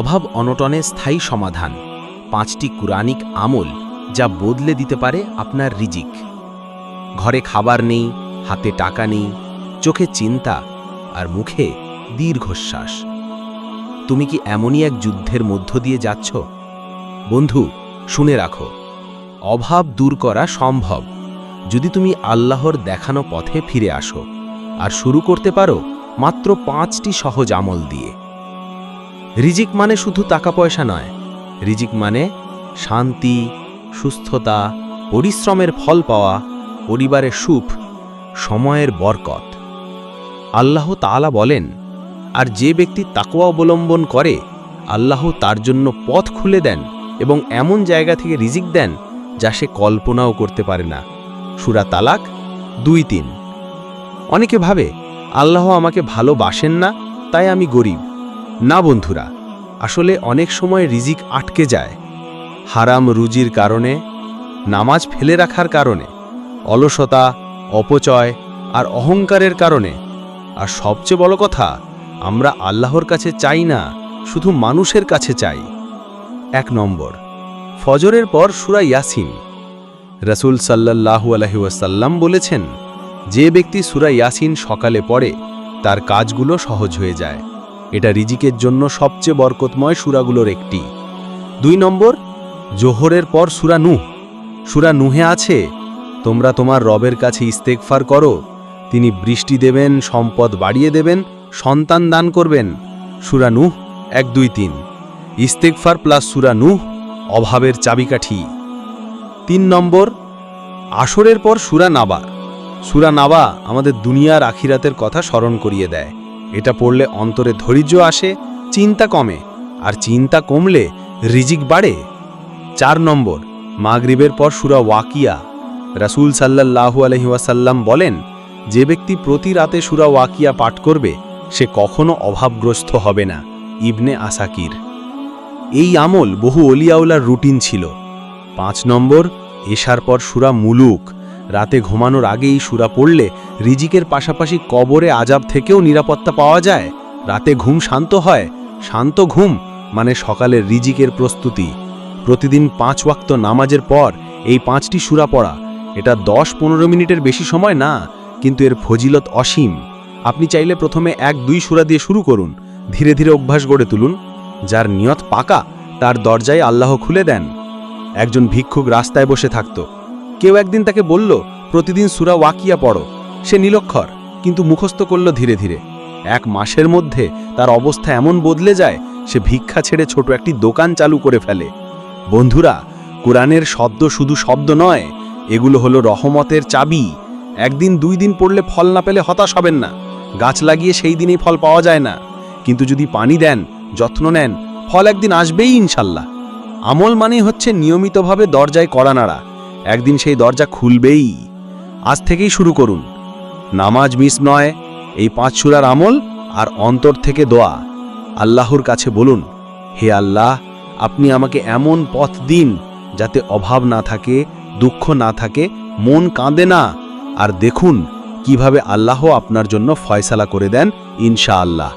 অভাব অনটনে স্থায়ী সমাধান। পাঁচটি কুরানিক আমল যা বদলে দিতে পারে আপনার রিজিক। ঘরে খাবার নেই, হাতে টাকা নেই, চোখে চিন্তা আর মুখে দীর্ঘশ্বাস। তুমি কি এমনই এক যুদ্ধের মধ্য দিয়ে যাচ্ছ? বন্ধু, শুনে রাখো, অভাব দূর করা সম্ভব। যদি তুমি আল্লাহর দেখানো পথে ফিরে আসো আর শুরু করতে পারো মাত্র পাঁচটি সহজ আমল দিয়ে। রিজিক মানে শুধু টাকা পয়সা নয়। রিজিক মানে শান্তি, সুস্থতা, পরিশ্রমের ফল পাওয়া, পরিবারের সুখ, সময়ের বরকত। আল্লাহ তাআলা বলেন, আর যে ব্যক্তি তাকওয়া অবলম্বন করে, আল্লাহ তার জন্য পথ খুলে দেন এবং এমন জায়গা থেকে রিজিক দেন যা সে কল্পনাও করতে পারে না। সুরা তালাক দুই তিন। অনেকে ভাবে, আল্লাহ আমাকে ভালোবাসেন না, তাই আমি গরিব। না বন্ধুরা, আসলে অনেক সময় রিজিক আটকে যায়। হারাম রুজির কারণে, নামাজ ফেলে রাখার কারণে, অলসতা, অপচয় আর অহংকারের কারণে। আর সবচেয়ে বড় কথা, আমরা আল্লাহর কাছে চাই না, শুধু মানুষের কাছে চাই। এক নম্বর, ফজরের পর সুরা ইয়াসিন। রসুল সাল্লাহু আলহিউসাল্লাম বলেছেন, যে ব্যক্তি সুরা ইয়াসিন সকালে পড়ে, তার কাজগুলো সহজ হয়ে যায়। এটা রিজিকের জন্য সবচেয়ে বরকতময় সুরাগুলোর একটি। দুই নম্বর, জোহরের পর সুরা নুহ। সুরা নুহে আছে, তোমরা তোমার রবের কাছে ইস্তেকফার করো, তিনি বৃষ্টি দেবেন, সম্পদ বাড়িয়ে দেবেন, সন্তান দান করবেন। সুরা নুহ এক দুই তিন। ইস্তেকফার প্লাস সুরা নুহ, অভাবের চাবিকাঠি। তিন নম্বর, আসরের পর সুরা নাবা। সুরা নাবা আমাদের দুনিয়ার আখিরাতের কথা স্মরণ করিয়ে দেয়। এটা পড়লে অন্তরে ধৈর্য আসে, চিন্তা কমে, আর চিন্তা কমলে রিজিক বাড়ে। চার নম্বর, মাগরিবের পর সুরা ওয়াকিয়া। রাসূল সাল্লাল্লাহু আলহিউসাল্লাম বলেন, যে ব্যক্তি প্রতি রাতে সুরা ওয়াকিয়া পাঠ করবে, সে কখনো অভাবগ্রস্ত হবে না। Ibn Asakir. এই আমল বহু অলিয়াউলার রুটিন ছিল। পাঁচ নম্বর, এশার পর সুরা মুলুক। রাতে ঘুমানোর আগেই সুরা পড়লে রিজিকের পাশাপাশি কবরে আজাব থেকেও নিরাপত্তা পাওয়া যায়। রাতে ঘুম শান্ত হয়। শান্ত ঘুম মানে সকালের রিজিকের প্রস্তুতি। প্রতিদিন পাঁচ ওয়াক্ত নামাজের পর এই পাঁচটি সুরা পড়া। এটা দশ পনেরো মিনিটের বেশি সময় না, কিন্তু এর ফজিলত অসীম। আপনি চাইলে প্রথমে এক দুই সুরা দিয়ে শুরু করুন। ধীরে ধীরে অভ্যাস গড়ে তুলুন। যার নিয়ত পাকা, তার দরজায় আল্লাহ খুলে দেন। একজন ভিক্ষুক রাস্তায় বসে থাকত। কেউ একদিন তাকে বলল, প্রতিদিন সুরা ওয়াকিয়া পড়ো। সে নিলক্ষর কিন্তু মুখস্থ করল ধীরে ধীরে। এক মাসের মধ্যে তার অবস্থা এমন বদলে যায়, সে ভিক্ষা ছেড়ে ছোট একটি দোকান চালু করে ফেলে। বন্ধুরা, কোরআনের শব্দ শুধু শব্দ নয়, এগুলো হলো রহমতের চাবি। একদিন, দুই দিন পড়লে ফল না পেলে হতাশ হবেন না। গাছ লাগিয়ে সেই দিনেই ফল পাওয়া যায় না। কিন্তু যদি পানি দেন, যত্ন নেন, ফল একদিন আসবেই ইনশাল্লাহ। আমল মানেই হচ্ছে নিয়মিতভাবে দরজায় কড়া নাড়া। একদিন সেই দরজা খুলবেই। আজ থেকেই শুরু করুন। নামাজ মিস নয়, এই পাঁচ সুরার আমল আর অন্তর থেকে দোয়া। আল্লাহর কাছে বলুন, হে আল্লাহ, আপনি আমাকে এমন পথ দিন যাতে অভাব না থাকে, দুঃখ না থাকে, মন কাঁদে না। আর দেখুন, কীভাবে আল্লাহ আপনার জন্য ফয়সালা করে দেন ইনশা আল্লাহ